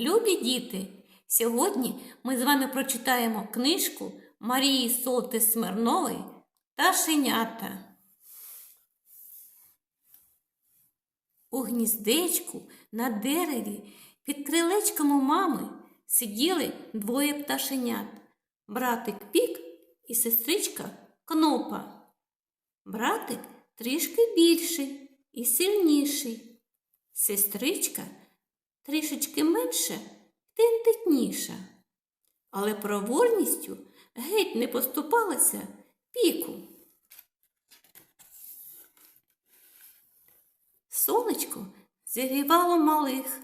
Любі діти! Сьогодні ми з вами прочитаємо книжку Марії Солти Смирнової та Шенята. У гніздечку на дереві під крилечком у мами сиділи двоє пташенят братик Пік і сестричка Кнопа. Братик трішки більший і сильніший. Сестричка трішечки менша тендетніша, але проворністю геть не поступалася піку. Сонечко зігрівало малих,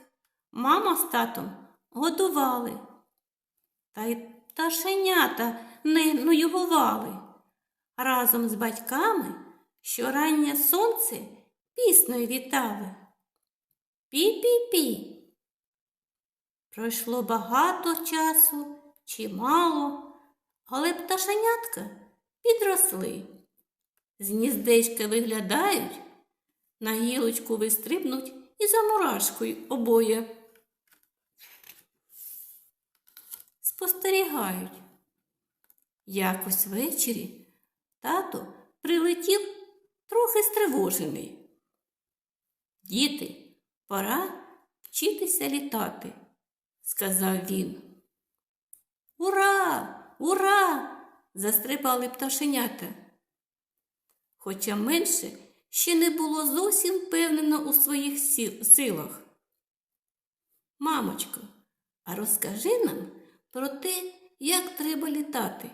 мама з татом годували. Та й пташенята не нуюгували. Разом з батьками щорання сонце піснею вітали. Пі-пі-пі. Пройшло багато часу, чимало, але пташенятка підросли. З гніздечка виглядають, на гілочку вистрибнуть і за мурашкою обоє. Спостерігають. Якось ввечері тато прилетів трохи стривожений. Діти, пора вчитися літати, сказав він. Ура! Ура! застрибали пташенята. Хоча менше ще не було зовсім впевнено у своїх силах. Мамочко, а розкажи нам про те, як треба літати,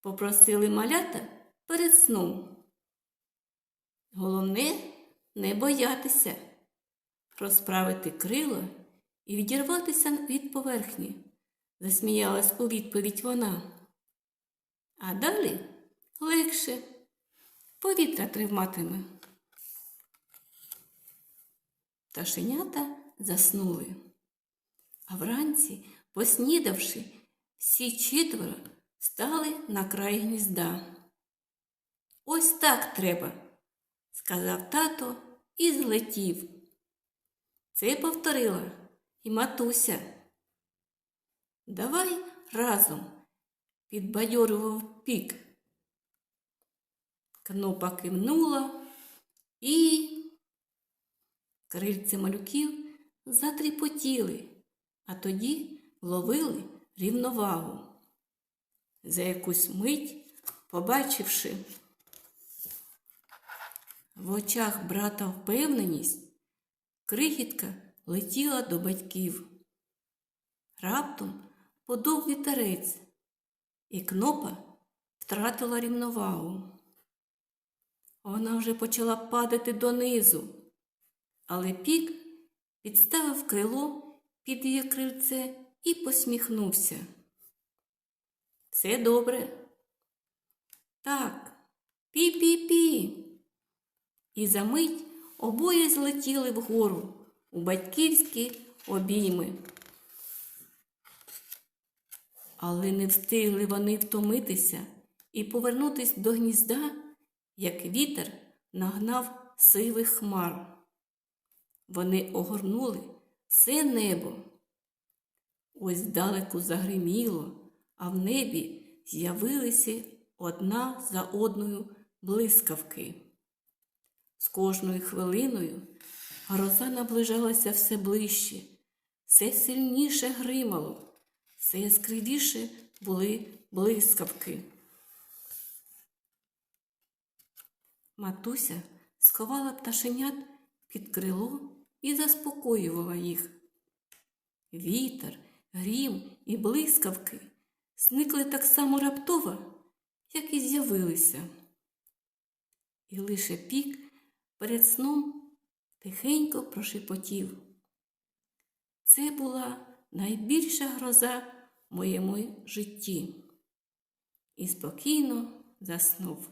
попросили малята перед сном. Головне не боятися, розправити крила і відірватися від поверхні, засміялась у відповідь вона. А далі легше повітря триматиме. Пташенята заснули. А вранці, поснідавши, всі четверо стали на край гнізда. Ось так треба, сказав тато і злетів. Це повторила і матуся. Давай разом, підбадьорював пік. Кнопа кивнула і крильці малюків затріпотіли, а тоді ловили рівновагу. За якусь мить, побачивши в очах брата впевненість, крихітка летіла до батьків. Раптом подув вітерець, і кнопа втратила рівновагу. Вона вже почала падати донизу, але пік підставив крило під її крильце і посміхнувся. Це добре. Так, пі-пі-пі. І за мить обоє злетіли вгору у батьківські обійми. Але не встигли вони втомитися і повернутись до гнізда, як вітер нагнав сивих хмар. Вони огорнули все небо. Ось здалеку загриміло, а в небі з'явилися одна за одною блискавки. З кожною хвилиною гроза наближалася все ближче, все сильніше гримало, все яскравіше були блискавки. Матуся сховала пташенят під крило і заспокоювала їх. Вітер, грім і блискавки зникли так само раптово, як і з'явилися. І лише пік перед сном тихенько прошепотів. Це була найбільша гроза в моєму житті. І спокійно заснув.